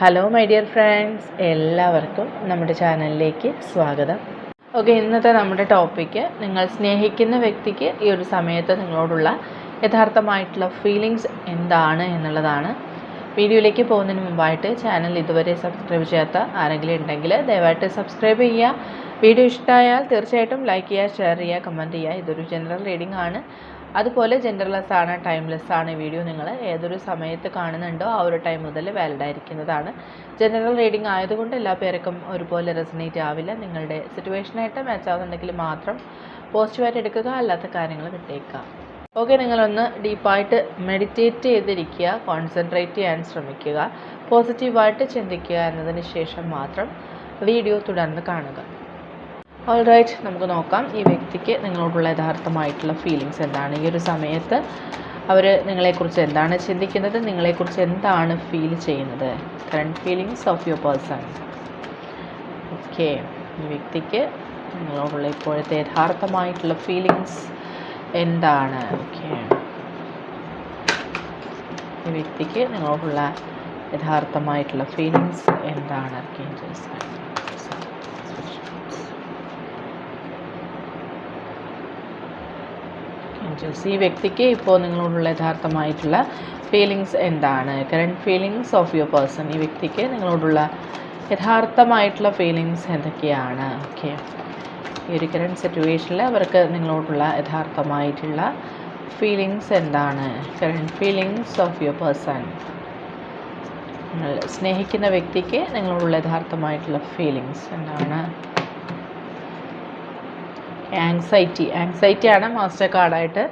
Hello my dear friends എല്ലാവർക്കും നമ്മുടെ ചാനലിലേക്ക് സ്വാഗതം. ഓക്കെ ഇന്നത്തെ നമ്മുടെ ടോപ്പിക്ക് നിങ്ങൾ സ്നേഹിക്കുന്ന വ്യക്തിക്ക് ഈ ഒരു സമയത്ത് നിങ്ങളോടുള്ള യഥാർത്ഥമായിട്ടുള്ള ഫീലിങ്സ് എന്താണ് എന്നുള്ളതാണ്. വീഡിയോയിലേക്ക് പോകുന്നതിന് മുമ്പായിട്ട് ചാനൽ ഇതുവരെ സബ്സ്ക്രൈബ് ചെയ്യാത്ത ആരെങ്കിലും ഉണ്ടെങ്കിൽ ദയവായിട്ട് സബ്സ്ക്രൈബ് ചെയ്യുക. വീഡിയോ ഇഷ്ടമായാൽ തീർച്ചയായിട്ടും ലൈക്ക് ചെയ്യുക ഷെയർ ചെയ്യുക കമന്റ് ചെയ്യുക. ഇതൊരു ജനറൽ റീഡിംഗ് ആണ്. അതുപോലെ ജെൻഡർലെസ് ആണ് ടൈംലെസ് ആണ് വീഡിയോ നിങ്ങൾ ഏതൊരു സമയത്ത് കാണുന്നുണ്ടോ ആ ഒരു ടൈം മുതൽ വാലിഡ് ആയിരിക്കുന്നതാണ്. ജനറൽ റീഡിംഗ് ആയതുകൊണ്ട് എല്ലാ പേർക്കും ഒരുപോലെ റെസനേറ്റ് ആവില്ല. നിങ്ങളുടെ സിറ്റുവേഷനായിട്ട് മാച്ച് ആവുന്നുണ്ടെങ്കിൽ മാത്രം പോസിറ്റീവായിട്ട് എടുക്കുക അല്ലാത്ത കാര്യങ്ങൾ വിട്ടേക്കുക. ഓക്കെ നിങ്ങളൊന്ന് ഡീപ്പായിട്ട് മെഡിറ്റേറ്റ് ചെയ്തിരിക്കുക കോൺസെൻട്രേറ്റ് ചെയ്യാൻ ശ്രമിക്കുക പോസിറ്റീവായിട്ട് ചിന്തിക്കുക എന്നതിന് ശേഷം മാത്രം വീഡിയോ തുടർന്ന് കാണുക. ഓൾറൈറ്റ് നമുക്ക് നോക്കാം. ഈ വ്യക്തിക്ക് നിങ്ങളോടുള്ള യഥാർത്ഥമായിട്ടുള്ള ഫീലിങ്സ് എന്താണ്? ഈ ഒരു സമയത്ത് അവർ നിങ്ങളെക്കുറിച്ച് എന്താണ് ചിന്തിക്കുന്നത്? നിങ്ങളെക്കുറിച്ച് എന്താണ് ഫീൽ ചെയ്യുന്നത്? Current feelings of your person okay ഈ വ്യക്തിക്ക് നിങ്ങളോടുള്ള ഇപ്പോഴത്തെ യഥാർത്ഥമായിട്ടുള്ള ഫീലിങ്സ് എന്താണ്? ഓക്കെ ഈ വ്യക്തിക്ക് നിങ്ങളോടുള്ള യഥാർത്ഥമായിട്ടുള്ള ഫീലിങ്സ് എന്താണ്? ആർക്കേഞ്ചൽസ് ഏഞ്ചൽസ് ഈ വ്യക്തിക്ക് ഇപ്പോൾ നിങ്ങളോടുള്ള യഥാർത്ഥമായിട്ടുള്ള ഫീലിങ്സ് എന്താണ്? Current feelings of your person ഈ വ്യക്തിക്ക് നിങ്ങളോടുള്ള യഥാർത്ഥമായിട്ടുള്ള ഫീലിങ്സ് എന്തൊക്കെയാണ്? ഓക്കെ ഈ ഒരു കറണ്ട് സിറ്റുവേഷനിൽ അവർക്ക് നിങ്ങളോടുള്ള യഥാർത്ഥമായിട്ടുള്ള ഫീലിങ്സ് എന്താണ്? Current feelings of your person നിങ്ങൾ സ്നേഹിക്കുന്ന വ്യക്തിക്ക് നിങ്ങളോടുള്ള യഥാർത്ഥമായിട്ടുള്ള ഫീലിങ്സ് എന്താണ്? ആങ്സൈറ്റി ആങ്സൈറ്റി ആണ് മാസ്റ്റർ കാർഡായിട്ട്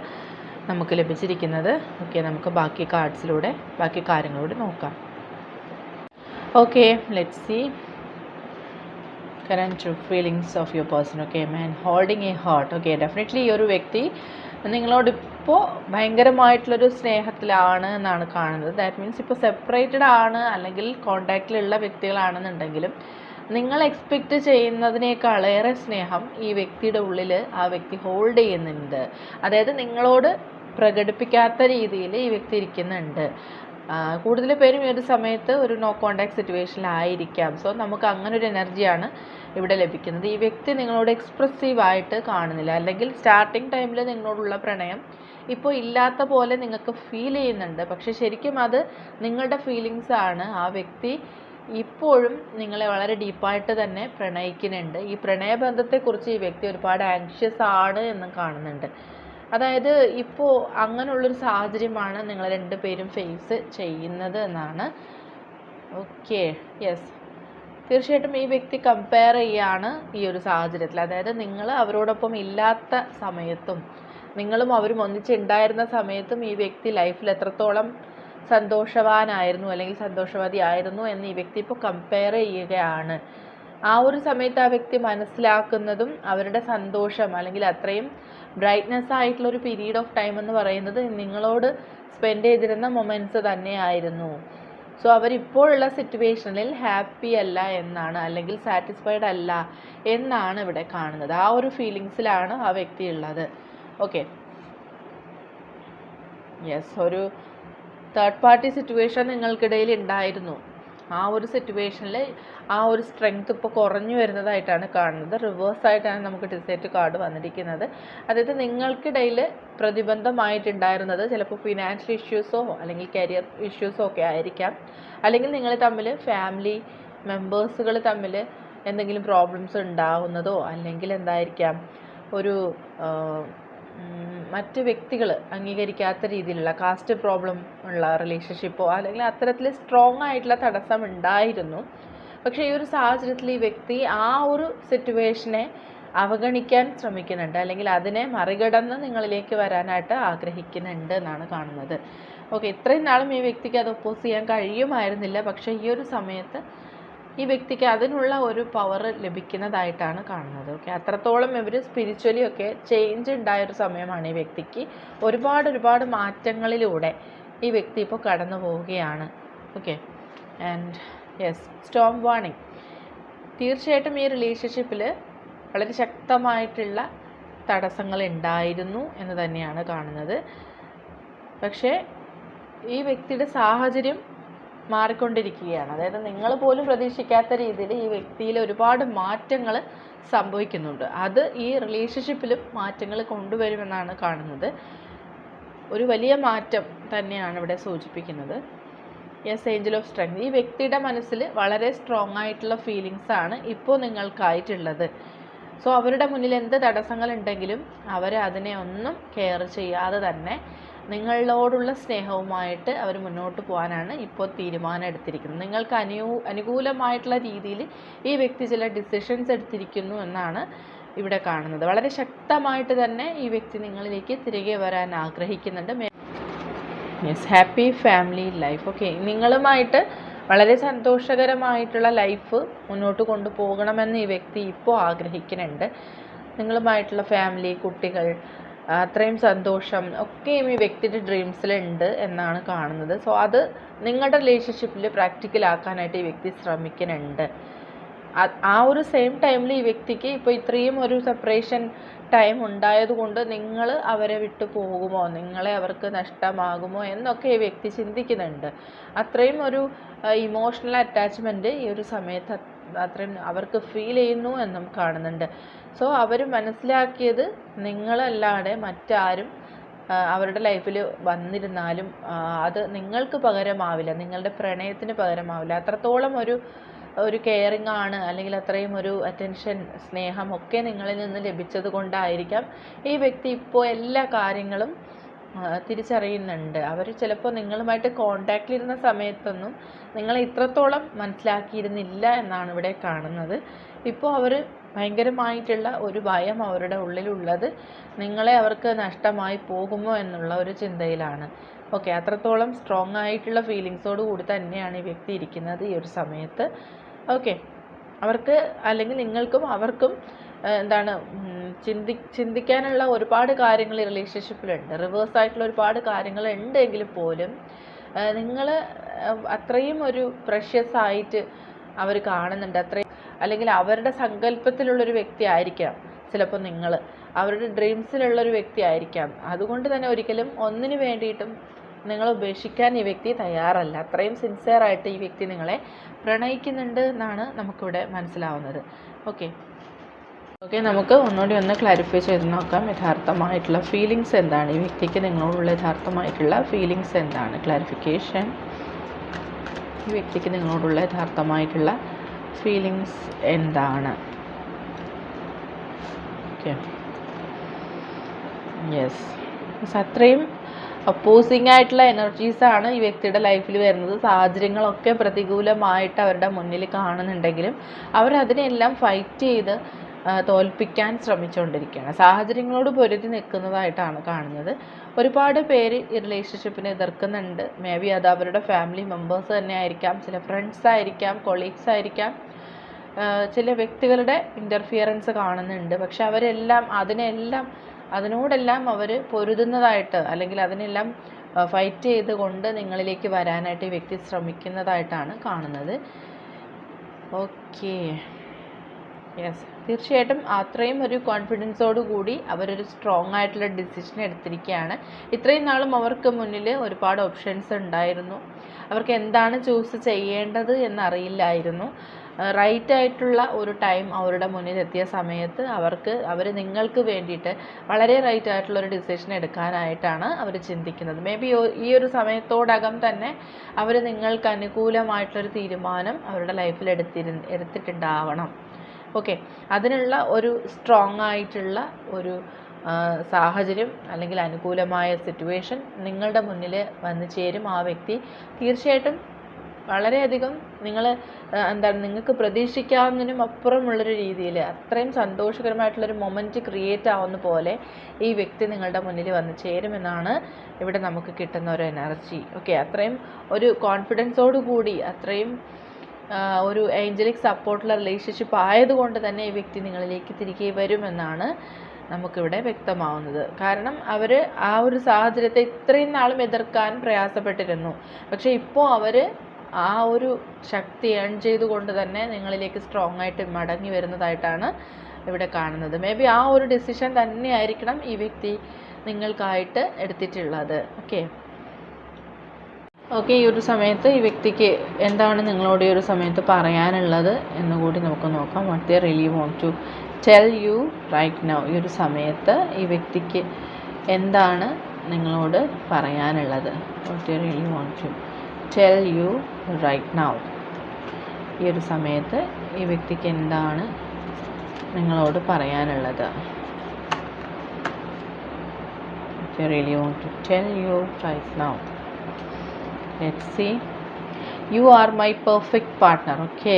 നമുക്ക് ലഭിച്ചിരിക്കുന്നത്. ഓക്കെ നമുക്ക് ബാക്കി കാർഡ്സിലൂടെ ബാക്കി കാര്യങ്ങളൂടെ നോക്കാം. Okay let see current feelings of your person okay man holding a heart okay definitely ഈ ഒരു വ്യക്തി നിങ്ങളോടിപ്പോൾ ഭയങ്കരമായിട്ടുള്ളൊരു സ്നേഹത്തിലാണ് എന്നാണ് കാണുന്നത്. ദാറ്റ് മീൻസ് ഇപ്പോൾ സെപ്പറേറ്റഡ് ആണ് അല്ലെങ്കിൽ കോണ്ടാക്റ്റിലുള്ള വ്യക്തികളാണെന്നുണ്ടെങ്കിലും നിങ്ങൾ എക്സ്പെക്റ്റ് ചെയ്യുന്നതിനേക്കാളേറെ സ്നേഹം ഈ വ്യക്തിയുടെ ഉള്ളിൽ ആ വ്യക്തി ഹോൾഡ് ചെയ്യുന്നുണ്ട്. അതായത് നിങ്ങളോട് പ്രകടിപ്പിക്കാത്ത രീതിയിൽ ഈ വ്യക്തി ഇരിക്കുന്നുണ്ട്. കൂടുതൽ പേരും ഈ ഒരു സമയത്ത് ഒരു നോ കോണ്ടാക്ട് സിറ്റുവേഷനിലായിരിക്കാം സോ നമുക്ക് അങ്ങനെ ഒരു എനർജിയാണ് ഇവിടെ ലഭിക്കുന്നത്. ഈ വ്യക്തി നിങ്ങളോട് എക്സ്പ്രസീവായിട്ട് കാണുന്നില്ല. അല്ലെങ്കിൽ സ്റ്റാർട്ടിങ് ടൈമിൽ നിങ്ങളോടുള്ള പ്രണയം ഇപ്പോൾ ഇല്ലാത്ത പോലെ നിങ്ങൾക്ക് ഫീൽ ചെയ്യുന്നുണ്ട്. പക്ഷെ ശരിക്കും അത് നിങ്ങളുടെ ഫീലിങ്സ് ആണ്. ആ വ്യക്തി ഇപ്പോഴും നിങ്ങളെ വളരെ ഡീപ്പായിട്ട് തന്നെ പ്രണയിക്കുന്നുണ്ട്. ഈ പ്രണയബന്ധത്തെക്കുറിച്ച് ഈ വ്യക്തി ഒരുപാട് ആങ്ഷ്യസ് ആണ് എന്ന് കാണുന്നുണ്ട്. അതായത് ഇപ്പോൾ അങ്ങനെയുള്ളൊരു സാഹചര്യമാണ് നിങ്ങൾ രണ്ടുപേരും ഫേസ് ചെയ്യുന്നത് എന്നാണ്. ഓക്കെ യെസ് തീർച്ചയായിട്ടും ഈ വ്യക്തി കമ്പയർ ചെയ്യാണ് ഈ ഒരു സാഹചര്യത്തിൽ അതായത് നിങ്ങൾ അവരോടൊപ്പം ഇല്ലാത്ത സമയത്തും നിങ്ങളും അവരും ഒന്നിച്ചുണ്ടായിരുന്ന സമയത്തും ഈ വ്യക്തി ലൈഫിൽ എത്രത്തോളം സന്തോഷവാനായിരുന്നു അല്ലെങ്കിൽ സന്തോഷവതി ആയിരുന്നു എന്ന് ഈ വ്യക്തി ഇപ്പോൾ കമ്പയർ ചെയ്യുകയാണ്. ആ ഒരു സമയത്ത് ആ വ്യക്തി മനസ്സിലാക്കുന്നതും അവരുടെ സന്തോഷം അല്ലെങ്കിൽ അത്രയും ബ്രൈറ്റ്നെസ് ആയിട്ടുള്ള ഒരു പീരീഡ് ഓഫ് ടൈം എന്ന് പറയുന്നത് നിങ്ങളോട് സ്പെൻഡ് ചെയ്തിരുന്ന മൊമെന്റ്സ് തന്നെയായിരുന്നു. സോ അവരിപ്പോഴുള്ള സിറ്റുവേഷനിൽ ഹാപ്പി അല്ല എന്നാണ് അല്ലെങ്കിൽ സാറ്റിസ്ഫൈഡ് അല്ല എന്നാണ് ഇവിടെ കാണുന്നത്. ആ ഒരു ഫീലിങ്സിലാണ് ആ വ്യക്തി ഉള്ളത്. ഓക്കെ യെസ് ഒരു തേർഡ് പാർട്ടി സിറ്റുവേഷൻ നിങ്ങൾക്കിടയിൽ ഉണ്ടായിരുന്നു. ആ ഒരു സിറ്റുവേഷനിൽ ആ ഒരു സ്ട്രെങ്ത് ഇപ്പോൾ കുറഞ്ഞു വരുന്നതായിട്ടാണ് കാണുന്നത്. റിവേഴ്സ് ആയിട്ടാണ് നമുക്ക് ഡിസൈറ്റ് കാർഡ് വന്നിരിക്കുന്നത്. അതായത് നിങ്ങൾക്കിടയിൽ പ്രതിബന്ധമായിട്ടുണ്ടായിരുന്നത് ചിലപ്പോൾ ഫിനാൻഷ്യൽ ഇഷ്യൂസോ അല്ലെങ്കിൽ കരിയർ ഇഷ്യൂസോ ഒക്കെ ആയിരിക്കാം. അല്ലെങ്കിൽ നിങ്ങൾ തമ്മിൽ ഫാമിലി മെമ്പേഴ്സുകൾ തമ്മിൽ എന്തെങ്കിലും പ്രോബ്ലംസ് ഉണ്ടാവുന്നതോ അല്ലെങ്കിൽ എന്തായിരിക്കാം? ഒരു മറ്റ് വ്യക്തികൾ അംഗീകരിക്കാത്ത രീതിയിലുള്ള കാസ്റ്റ് പ്രോബ്ലം ഉള്ള റിലേഷൻഷിപ്പോ അല്ലെങ്കിൽ അത്തരത്തിൽ സ്ട്രോങ് ആയിട്ടുള്ള തടസ്സം ഉണ്ടായിരുന്നു. പക്ഷേ ഈ ഒരു സാഹചര്യത്തിൽ ഈ വ്യക്തി ആ ഒരു സിറ്റുവേഷനെ അവഗണിക്കാൻ ശ്രമിക്കുന്നുണ്ട്. അല്ലെങ്കിൽ അതിനെ മറികടന്ന് നിങ്ങളിലേക്ക് വരാനായിട്ട് ആഗ്രഹിക്കുന്നുണ്ട് എന്നാണ് കാണുന്നത്. ഓക്കെ ഇത്രയും നാളും ഈ വ്യക്തിക്ക് അത് ഒപ്പോസ് ചെയ്യാൻ കഴിയുമായിരുന്നില്ല. പക്ഷേ ഈ ഒരു സമയത്ത് ഈ വ്യക്തിക്ക് അതിനുള്ള ഒരു പവർ ലഭിക്കുന്നതായിട്ടാണ് കാണുന്നത്. ഓക്കെ അത്രത്തോളം ഇവർ സ്പിരിച്വലി ഒക്കെ ചേഞ്ച് ഉണ്ടായ ഒരു സമയമാണ് ഈ വ്യക്തിക്ക്. ഒരുപാട് ഒരുപാട് മാറ്റങ്ങളിലൂടെ ഈ വ്യക്തി ഇപ്പോൾ കടന്നു പോവുകയാണ്. Okay and yes storm warning തീർച്ചയായിട്ടും ഈ റിലേഷൻഷിപ്പിൽ വളരെ ശക്തമായിട്ടുള്ള തടസ്സങ്ങൾ ഉണ്ടായിരുന്നു എന്ന് തന്നെയാണ് കാണുന്നത്. പക്ഷേ ഈ വ്യക്തിയുടെ സാഹചര്യം മാറിക്കൊണ്ടിരിക്കുകയാണ്. അതായത് നിങ്ങൾ പോലും പ്രതീക്ഷിക്കാത്ത രീതിയിൽ ഈ വ്യക്തിയിൽ ഒരുപാട് മാറ്റങ്ങൾ സംഭവിക്കുന്നുണ്ട്. അത് ഈ റിലേഷൻഷിപ്പിലും മാറ്റങ്ങൾ കൊണ്ടുവരുമെന്നാണ് കാണുന്നത്. ഒരു വലിയ മാറ്റം തന്നെയാണ് ഇവിടെ സൂചിപ്പിക്കുന്നത്. യെസ് ഏഞ്ചൽ ഓഫ് സ്ട്രെങ്ത് ഈ വ്യക്തിയുടെ മനസ്സിൽ വളരെ സ്ട്രോങ് ആയിട്ടുള്ള ഫീലിങ്സ് ആണ് ഇപ്പോൾ നിങ്ങൾക്കായിട്ടുള്ളത്. സോ അവരുടെ മുന്നിൽ എന്ത് തടസ്സങ്ങൾ ഉണ്ടെങ്കിലും അവർ അതിനെ ഒന്നും കെയർ ചെയ്യാതെ തന്നെ നിങ്ങളോടുള്ള സ്നേഹവുമായിട്ട് അവർ മുന്നോട്ട് പോകാനാണ് ഇപ്പോൾ തീരുമാനം എടുത്തിരിക്കുന്നത് നിങ്ങൾക്ക് അനു അനുകൂലമായിട്ടുള്ള രീതിയിൽ ഈ വ്യക്തി ചില ഡിസിഷൻസ് എടുത്തിരിക്കുന്നു എന്നാണ് ഇവിടെ കാണുന്നത്. വളരെ ശക്തമായിട്ട് തന്നെ ഈ വ്യക്തി നിങ്ങളിലേക്ക് തിരികെ വരാൻ ആഗ്രഹിക്കുന്നുണ്ട്. Yes happy family life okay നിങ്ങളുമായിട്ട് വളരെ സന്തോഷകരമായിട്ടുള്ള ലൈഫ് മുന്നോട്ട് കൊണ്ടുപോകണമെന്ന് ഈ വ്യക്തി ഇപ്പോൾ ആഗ്രഹിക്കുന്നുണ്ട്. നിങ്ങളുമായിട്ടുള്ള ഫാമിലി കുട്ടികൾ അത്രയും സന്തോഷം ഒക്കെയും ഈ വ്യക്തിയുടെ ഡ്രീംസിലുണ്ട് എന്നാണ് കാണുന്നത്. സോ അത് നിങ്ങളുടെ റിലേഷൻഷിപ്പിൽ പ്രാക്ടിക്കലാക്കാനായിട്ട് ഈ വ്യക്തി ശ്രമിക്കുന്നുണ്ട്. ആ- ഒരു സെയിം ടൈമിൽ ഈ വ്യക്തിക്ക് ഇപ്പോൾ ഇത്രയും ഒരു സെപ്പറേഷൻ ടൈം ഉണ്ടായതുകൊണ്ട് നിങ്ങൾ അവരെ വിട്ടു പോകുമോ? നിങ്ങളെ അവർക്ക് നഷ്ടമാകുമോ? എന്നൊക്കെ ഈ വ്യക്തി ചിന്തിക്കുന്നുണ്ട്. അത്രയും ഒരു ഇമോഷണൽ അറ്റാച്ച്മെന്റ് ഈ ഒരു സമയത്ത് അത്രയും അവർക്ക് ഫീൽ ചെയ്യുന്നു എന്നും കാണുന്നുണ്ട്. സോ അവർ മനസ്സിലാക്കിയത് നിങ്ങളല്ലാതെ മറ്റാരും അവരുടെ ലൈഫിൽ വന്നിരുന്നാലും അത് നിങ്ങൾക്ക് പകരമാവില്ല. നിങ്ങളുടെ പ്രണയത്തിന് പകരമാവില്ല. അത്രത്തോളം ഒരു ഒരു കെയറിംഗ് ആണ് അല്ലെങ്കിൽ അത്രയും ഒരു അറ്റൻഷൻ സ്നേഹം ഒക്കെ നിങ്ങളിൽ നിന്ന് ലഭിച്ചത് കൊണ്ടായിരിക്കാം ഈ വ്യക്തി ഇപ്പോൾ എല്ലാ കാര്യങ്ങളും തിരിച്ചറിയുന്നുണ്ട്. അവർ ചിലപ്പോൾ നിങ്ങളുമായിട്ട് കോണ്ടാക്റ്റിലിരുന്ന സമയത്തൊന്നും നിങ്ങളെ ഇത്രത്തോളം മനസ്സിലാക്കിയിരുന്നില്ല എന്നാണ് ഇവിടെ കാണുന്നത്. ഇപ്പോൾ അവർ ഭയങ്കരമായിട്ടുള്ള ഒരു ഭയം അവരുടെ ഉള്ളിലുള്ളത് നിങ്ങളെ അവർക്ക് നഷ്ടമായി പോകുമോ എന്നുള്ള ഒരു ചിന്തയിലാണ്. ഓക്കെ അത്രത്തോളം സ്ട്രോങ് ആയിട്ടുള്ള ഫീലിങ്സോട് കൂടി തന്നെയാണ് ഈ വ്യക്തി ഇരിക്കുന്നത് ഈ ഒരു സമയത്ത്. ഓക്കെ അവർക്ക് അല്ലെങ്കിൽ നിങ്ങൾക്കും അവർക്കും എന്താണ് ചിന്തി ചിന്തിക്കാനുള്ള ഒരുപാട് കാര്യങ്ങൾ ഈ റിലേഷൻഷിപ്പിലുണ്ട് റിവേഴ്സ് ആയിട്ടുള്ള ഒരുപാട് കാര്യങ്ങൾ ഉണ്ടെങ്കിൽ പോലും നിങ്ങൾ അത്രയും ഒരു പ്രഷ്യസ് ആയിട്ട് അവർ കാണുന്നുണ്ട്. അത്രയും അല്ലെങ്കിൽ അവരുടെ സങ്കല്പത്തിലുള്ളൊരു വ്യക്തി ആയിരിക്കാം ചിലപ്പോൾ നിങ്ങൾ അവരുടെ ഡ്രീംസിലുള്ളൊരു വ്യക്തി ആയിരിക്കാം അതുകൊണ്ട് തന്നെ ഒരിക്കലും ഒന്നിനു വേണ്ടിയിട്ടും നിങ്ങൾ ഉപേക്ഷിക്കാൻ ഈ വ്യക്തി തയ്യാറല്ല. അത്രയും സിൻസിയറായിട്ട് ഈ വ്യക്തി നിങ്ങളെ പ്രണയിക്കുന്നുണ്ട് എന്നാണ് നമുക്കിവിടെ മനസ്സിലാവുന്നത്. ഓക്കെ ഓക്കെ നമുക്ക് ഒന്നുകൂടി ഒന്ന് ക്ലാരിഫൈ ചെയ്ത് നോക്കാം. യഥാർത്ഥമായിട്ടുള്ള ഫീലിങ്സ് എന്താണ്? ഈ വ്യക്തിക്ക് നിങ്ങളോടുള്ള യഥാർത്ഥമായിട്ടുള്ള ഫീലിങ്സ് എന്താണ്? ക്ലാരിഫിക്കേഷൻ ഈ വ്യക്തിക്ക് നിങ്ങളോടുള്ള യഥാർത്ഥമായിട്ടുള്ള ഫീലിങ്സ് എന്താണ്? ഓക്കെ. യെസ് അത്രയും അപ്പോസിങ് ആയിട്ടുള്ള എനർജീസാണ് ഈ വ്യക്തിയുടെ ലൈഫിൽ വരുന്നത്. സാഹചര്യങ്ങളൊക്കെ പ്രതികൂലമായിട്ട് അവരുടെ മുന്നിൽ കാണുന്നുണ്ടെങ്കിലും അവരതിനെല്ലാം ഫൈറ്റ് ചെയ്ത് തോൽപ്പിക്കാൻ ശ്രമിച്ചുകൊണ്ടിരിക്കുകയാണ് സാഹചര്യങ്ങളോട് പൊരുതി നിൽക്കുന്നതായിട്ടാണ് കാണുന്നത്. ഒരുപാട് പേര് ഈ റിലേഷൻഷിപ്പിനെ എതിർക്കുന്നുണ്ട്. മേ ബി അത് അവരുടെ ഫാമിലി മെമ്പേഴ്സ് തന്നെ ആയിരിക്കാം ചില ഫ്രണ്ട്സ് ആയിരിക്കാം കൊളീഗ്സ് ആയിരിക്കാം. ചില വ്യക്തികളുടെ ഇന്റർഫിയറൻസ് കാണുന്നുണ്ട്. പക്ഷെ അവരെല്ലാം അതിനെല്ലാം അതിനോടെല്ലാം അവർ പൊരുതുന്നതായിട്ട് അല്ലെങ്കിൽ അതിനെല്ലാം ഫൈറ്റ് ചെയ്തുകൊണ്ട് നിങ്ങളിലേക്ക് വരാനായിട്ട് ഈ വ്യക്തി ശ്രമിക്കുന്നതായിട്ടാണ് കാണുന്നത്. ഓക്കേ യെസ് തീർച്ചയായിട്ടും അത്രയും ഒരു കോൺഫിഡൻസോട് കൂടി അവരൊരു സ്ട്രോങ് ആയിട്ടുള്ള ഡിസിഷൻ എടുത്തിരിക്കുകയാണ്. ഇത്രയും നാളും അവർക്ക് മുന്നിൽ ഒരുപാട് ഓപ്ഷൻസ് ഉണ്ടായിരുന്നു. അവർക്ക് എന്താണ് ചൂസ് ചെയ്യേണ്ടത് എന്നറിയില്ലായിരുന്നു. റൈറ്റ് ആയിട്ടുള്ള ഒരു ടൈം അവരുടെ മുന്നിൽ എത്തിയ സമയത്ത് അവർക്ക് അവർ നിങ്ങൾക്ക് വേണ്ടിയിട്ട് വളരെ റൈറ്റ് ആയിട്ടുള്ള ഒരു ഡിസിഷൻ എടുക്കാനായിട്ടാണ് അവർ ചിന്തിക്കുന്നത്. മേ ബി ഈ ഒരു സമയത്തോടകം തന്നെ അവർ നിങ്ങൾക്ക് അനുകൂലമായിട്ടുള്ളൊരു തീരുമാനം അവരുടെ ലൈഫിൽ എടുത്തിരു എടുത്തിട്ടുണ്ടാവണം. ഓക്കെ അതിനുള്ള ഒരു സ്ട്രോങ് ആയിട്ടുള്ള ഒരു സാഹചര്യം അല്ലെങ്കിൽ അനുകൂലമായ സിറ്റുവേഷൻ നിങ്ങളുടെ മുന്നിൽ വന്നു ചേരും ആ വ്യക്തി. തീർച്ചയായിട്ടും വളരെയധികം നിങ്ങൾ എന്താണ് നിങ്ങൾക്ക് പ്രതീക്ഷിക്കാവുന്നതിനും അപ്പുറമുള്ളൊരു രീതിയിൽ അത്രയും സന്തോഷകരമായിട്ടുള്ളൊരു മൊമെന്റ് ക്രിയേറ്റ് ആവുന്ന പോലെ ഈ വ്യക്തി നിങ്ങളുടെ മുന്നിൽ വന്ന് ചേരുമെന്നാണ് ഇവിടെ നമുക്ക് കിട്ടുന്ന ഒരു എനർജി ഓക്കെ അത്രയും ഒരു കോൺഫിഡൻസോട് കൂടി അത്രയും ഒരു ഏഞ്ചലിക് സപ്പോർട്ടുള്ള റിലേഷൻഷിപ്പ് ആയതുകൊണ്ട് തന്നെ ഈ വ്യക്തി നിങ്ങളിലേക്ക് തിരികെ വരുമെന്നാണ് നമുക്കിവിടെ വ്യക്തമാവുന്നത്. കാരണം അവർ ആ ഒരു സാഹചര്യത്തെ ഇത്രയും നാളും എതിർക്കാൻ പ്രയാസപ്പെട്ടിരുന്നു. പക്ഷേ ഇപ്പോൾ അവർ ആ ഒരു ശക്തി ഏൺ ചെയ്തുകൊണ്ട് തന്നെ നിങ്ങളിലേക്ക് സ്ട്രോങ് ആയിട്ട് മടങ്ങി വരുന്നതായിട്ടാണ് ഇവിടെ കാണുന്നത്. മേ ബി ആ ഒരു ഡിസിഷൻ തന്നെയായിരിക്കണം ഈ വ്യക്തി നിങ്ങൾക്കായിട്ട് എടുത്തിട്ടുള്ളത്. ഓക്കെ ഓക്കെ ഈ ഒരു സമയത്ത് ഈ വ്യക്തിക്ക് എന്താണ് നിങ്ങളോട് ഈ ഒരു സമയത്ത് പറയാനുള്ളത് എന്ന് കൂടി നമുക്ക് നോക്കാം. What they really want to tell you right now ഈ ഒരു സമയത്ത് ഈ വ്യക്തിക്ക് എന്താണ് നിങ്ങളോട് പറയാനുള്ളത്? What they really want to tell you right now ഈ ഒരു സമയത്ത് ഈ വ്യക്തിക്ക് എന്താണ് നിങ്ങളോട് പറയാനുള്ളത്? Really want to tell you right right now see you are my perfect partner okay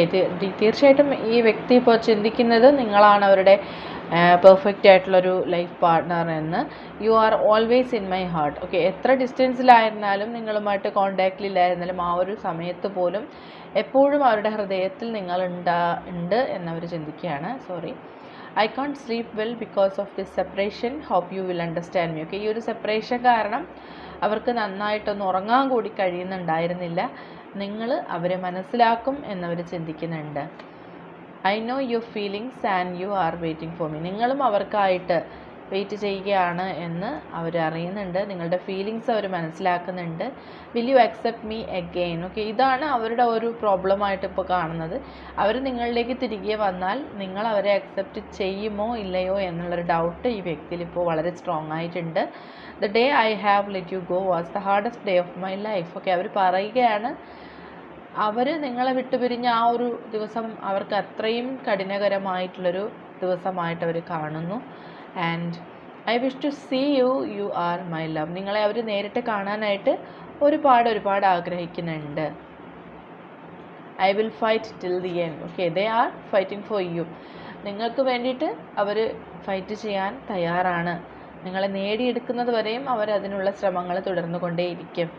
തീർച്ചയായിട്ടും ഈ വ്യക്തി ഇപ്പോൾ ചിന്തിക്കുന്നത് നിങ്ങളാണ് അവരുടെ പെർഫെക്റ്റ് ആയിട്ടുള്ളൊരു ലൈഫ് പാർട്ട്ണർ എന്ന്. You are always in my heart okay എത്ര ഡിസ്റ്റൻസിലായിരുന്നാലും നിങ്ങളുമായിട്ട് കോണ്ടാക്റ്റിലില്ലായിരുന്നാലും ആ ഒരു സമയത്ത് പോലും എപ്പോഴും അവരുടെ ഹൃദയത്തിൽ നിങ്ങൾ ഉണ്ടാ ഉണ്ട് എന്നവർ ചിന്തിക്കുകയാണ്. Sorry I can't sleep well because of this separation hope you will understand me okay ഈ ഒരു സെപ്പറേഷൻ കാരണം അവർക്ക് നന്നായിട്ടൊന്ന് ഉറങ്ങാൻ കൂടി കഴിയുന്നുണ്ടായിരുന്നില്ല. നിങ്ങൾ അവരെ മനസ്സിലാക്കും എന്നവർ ചിന്തിക്കുന്നുണ്ട്. I know your feelings and you are waiting for me നിങ്ങളും അവർക്കായിട്ട് വെയിറ്റ് ചെയ്യുകയാണ് എന്ന് അവർ അറിയുന്നുണ്ട്. നിങ്ങളുടെ ഫീലിങ്സ് അവർ മനസ്സിലാക്കുന്നുണ്ട്. Will you accept me again okay ഇതാണ് അവരുടെ ഒരു പ്രോബ്ലമായിട്ട് ഇപ്പോൾ കാണുന്നത്. അവർ നിങ്ങളിലേക്ക് തിരികെ വന്നാൽ നിങ്ങൾ അവരെ അക്സെപ്റ്റ് ചെയ്യുമോ ഇല്ലയോ എന്നുള്ളൊരു ഡൗട്ട് ഈ വ്യക്തിയിൽ ഇപ്പോൾ വളരെ സ്ട്രോങ് ആയിട്ടുണ്ട്. The day I have let you go was the hardest day of my life okay അവർ പറയുകയാണ് അവർ നിങ്ങളെ വിട്ടുപിരിഞ്ഞ ആ ഒരു ദിവസം അവർക്ക് അത്രയും കഠിനകരമായിട്ടുള്ളൊരു ദിവസമായിട്ട് അവർ കാണുന്നു. And I wish to see you you are my love നിങ്ങളെ അവർ നേരിട്ട് കാണാനായിട്ട് ഒരുപാട് ഒരുപാട് ആഗ്രഹിക്കുന്നുണ്ട്. I will fight till the end okay they are fighting for you നിങ്ങൾക്ക് വേണ്ടിയിട്ട് അവർ ഫൈറ്റ് ചെയ്യാൻ തയ്യാറാണ്. നിങ്ങളെ നേടിയെടുക്കുന്നത് വരെയും അവർ അതിനുള്ള ശ്രമങ്ങൾ തുടർന്നു കൊണ്ടേയിരിക്കും.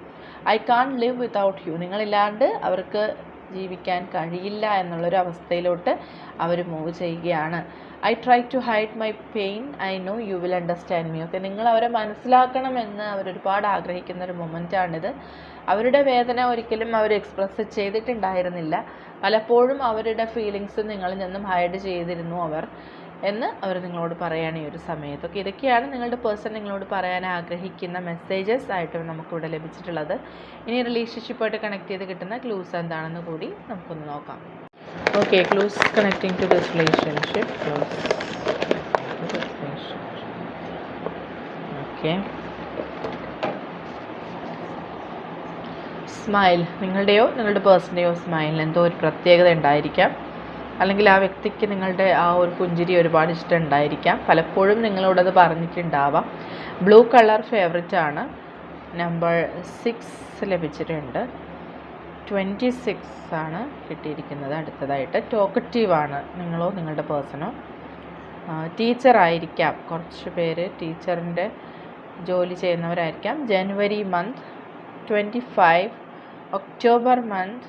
I can't live without you നിങ്ങളില്ലാണ്ട് അവർക്ക് ജീവിക്കാൻ കഴിയില്ല എന്നുള്ളൊരു അവസ്ഥയിലോട്ട് അവർ മൂവ് ചെയ്യുകയാണ്. I try to hide my pain I know you will understand me okay നിങ്ങൾ അവരെ മനസ്സിലാക്കണമെന്ന് അവർ ഒരുപാട് ആഗ്രഹിക്കുന്ന ഒരു മൊമെന്റാണിത് അവരുടെ വേദന ഒരിക്കലും അവർ എക്സ്പ്രസ് ചെയ്തിട്ടുണ്ടായിരുന്നില്ല. പലപ്പോഴും അവരുടെ ഫീലിങ്സ് നിങ്ങളിൽ നിന്നും ഹൈഡ് ചെയ്തിരുന്നു അവർ എന്ന് അവർ നിങ്ങളോട് പറയുകയാണ് ഈ ഒരു സമയത്ത്. ഓക്കെ ഇതൊക്കെയാണ് നിങ്ങളുടെ പേഴ്സൺ നിങ്ങളോട് പറയാൻ ആഗ്രഹിക്കുന്ന മെസ്സേജസ് ആയിട്ട് നമുക്കിവിടെ ലഭിച്ചിട്ടുള്ളത്. ഇനി റിലേഷൻഷിപ്പായിട്ട് കണക്ട് ചെയ്ത് കിട്ടുന്ന ക്ലൂസ് എന്താണെന്ന് കൂടി നമുക്കൊന്ന് നോക്കാം. Okay close connecting to this relationship close okay smile നിങ്ങളുടെയോ നിങ്ങളുടെ പേഴ്സന്റെയോ സ്മൈലിന് എന്തോ ഒരു പ്രത്യേകത ഉണ്ടായിരിക്കാം. അല്ലെങ്കിൽ ആ വ്യക്തിക്ക് നിങ്ങളുടെ ആ ഒരു പുഞ്ചിരി ഒരുപാട് ഇഷ്ടം ഉണ്ടായിരിക്കാം. പലപ്പോഴും നിങ്ങളോടത് പറഞ്ഞിട്ടുണ്ടാവാം. ബ്ലൂ കളർ ഫേവറേറ്റ് ആണ്. നമ്പർ സിക്സ് ലഭിച്ചിട്ടുണ്ട്. ട്വന്റി സിക്സ് ആണ് കിട്ടിയിരിക്കുന്നത്. അടുത്തതായിട്ട് ടോക്കറ്റീവ് ആണ്. നിങ്ങളോ നിങ്ങളുടെ പേഴ്സണോ ടീച്ചറായിരിക്കാം കുറച്ച് പേര് ടീച്ചറിന്റെ ജോലി ചെയ്യുന്നവരായിരിക്കാം. January month twenty five October month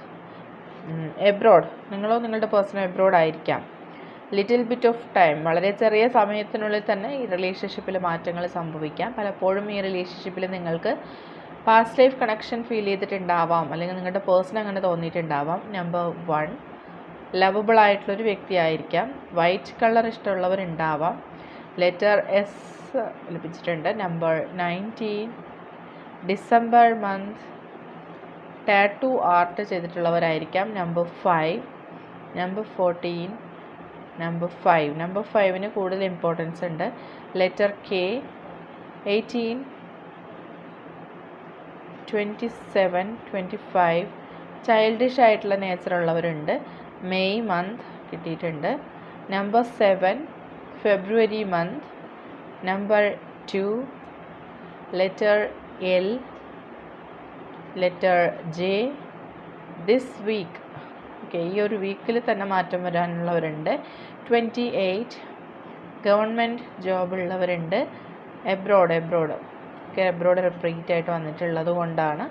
abroad നിങ്ങളോ നിങ്ങളുടെ പേഴ്സണോ എബ്രോഡ് ആയിരിക്കാം. ലിറ്റിൽ ബിറ്റ് ഓഫ് ടൈം വളരെ ചെറിയ സമയത്തിനുള്ളിൽ തന്നെ ഈ റിലേഷൻഷിപ്പിൽ മാറ്റങ്ങൾ സംഭവിക്കാം. പലപ്പോഴും ഈ റിലേഷൻഷിപ്പിൽ നിങ്ങൾക്ക് പാസ്റ്റ് ലൈഫ് കണക്ഷൻ ഫീൽ ചെയ്തിട്ടുണ്ടാവാം. അല്ലെങ്കിൽ നിങ്ങളുടെ പേഴ്സൺ അങ്ങനെ തോന്നിയിട്ടുണ്ടാവാം. നമ്പർ വൺ ലവബിൾ ആയിട്ടുള്ളൊരു വ്യക്തിയായിരിക്കാം. വൈറ്റ് കളർ ഇഷ്ടമുള്ളവരുണ്ടാവാം. ലെറ്റർ എസ് ലഭിച്ചിട്ടുണ്ട്. Number nineteen December month tattoo art ചെയ്തിട്ടുള്ളവരായിരിക്കാം. Number five number fourteen number five number ഫൈവിന് കൂടുതൽ ഇമ്പോർട്ടൻസ് ഉണ്ട്. Letter K eighteen twenty seven twenty five childish ആയിട്ടുള്ള നേച്ചറുള്ളവരുണ്ട് മെയ് മന്ത് കിട്ടിയിട്ടുണ്ട്. Number seven February month number two letter L letter J this week okay ഈ ഒരു വീക്കിൽ തന്നെ മാറ്റം വരാനുള്ളവരുണ്ട്. ട്വന്റി എയ്റ്റ് ഗവൺമെന്റ് ജോബുള്ളവരുണ്ട് എബ്രോഡ് എബ്രോഡ് ഒക്കെ എബ്രോഡ് റിപ്പീറ്റ് ആയിട്ട് വന്നിട്ടുള്ളത് കൊണ്ടാണ്.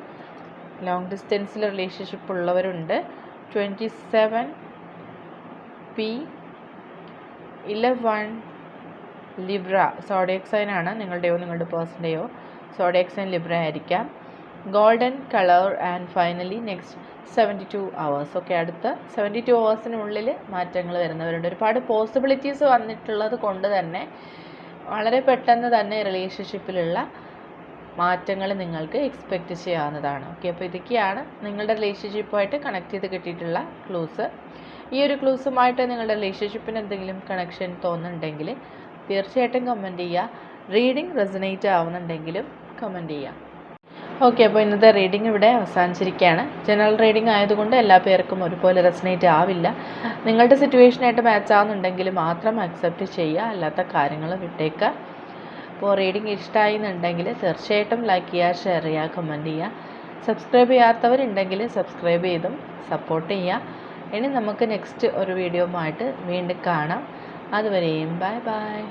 ലോങ് ഡിസ്റ്റൻസിൽ റിലേഷൻഷിപ്പ് ഉള്ളവരുണ്ട്. Twenty seven P eleven Libra zodiac sign ആണ്. നിങ്ങളുടെയോ നിങ്ങളുടെ പേഴ്സന്റെയോ സോഡിയക് സൈൻ ലിബ്ര ആയിരിക്കാം. Golden colour and finally next seventy two hours okay അടുത്ത സെവന്റി ടു അവേഴ്സിനുള്ളിൽ മാറ്റങ്ങൾ വരുന്നവരുണ്ട്. ഒരുപാട് പോസിബിലിറ്റീസ് വന്നിട്ടുള്ളത് കൊണ്ട് തന്നെ വളരെ പെട്ടെന്ന് തന്നെ റിലേഷൻഷിപ്പിലുള്ള മാറ്റങ്ങൾ നിങ്ങൾക്ക് എക്സ്പെക്റ്റ് ചെയ്യാവുന്നതാണ്. ഓക്കെ അപ്പോൾ ഇതൊക്കെയാണ് നിങ്ങളുടെ റിലേഷൻഷിപ്പുമായിട്ട് കണക്ട് ചെയ്ത് കിട്ടിയിട്ടുള്ള ക്ലൂസ് ഈ ഒരു ക്ലൂസുമായിട്ട് നിങ്ങളുടെ റിലേഷൻഷിപ്പിന് എന്തെങ്കിലും കണക്ഷൻ തോന്നുന്നുണ്ടെങ്കിൽ തീർച്ചയായിട്ടും കമന്റ് ചെയ്യുക. റീഡിംഗ് റെസനേറ്റ് ആവുന്നുണ്ടെങ്കിലും കമന്റ് ചെയ്യുക. ഓക്കെ അപ്പോൾ ഇന്നത്തെ റീഡിംഗ് ഇവിടെ അവസാനിച്ചിരിക്കുകയാണ്. ജനറൽ റീഡിംഗ് ആയതുകൊണ്ട് എല്ലാ പേർക്കും ഒരുപോലെ റെസനേറ്റ് ആവില്ല. നിങ്ങളുടെ സിറ്റുവേഷനായിട്ട് മാച്ച് ആവുന്നുണ്ടെങ്കിൽ മാത്രം അക്സെപ്റ്റ് ചെയ്യുക. അല്ലാത്ത കാര്യങ്ങൾ വിട്ടേക്കുക. അപ്പോൾ റീഡിംഗ് ഇഷ്ടമായി എന്നുണ്ടെങ്കിൽ തീർച്ചയായിട്ടും ലൈക്ക് ചെയ്യുക ഷെയർ ചെയ്യുക കമന്റ് ചെയ്യുക. സബ്സ്ക്രൈബ് ചെയ്യാത്തവരുണ്ടെങ്കിൽ സബ്സ്ക്രൈബ് ചെയ്തും സപ്പോർട്ട് ചെയ്യുക. ഇനി നമുക്ക് നെക്സ്റ്റ് ഒരു വീഡിയോ ആയിട്ട് വീണ്ടും കാണാം. അതുവരെയും ബൈ ബൈ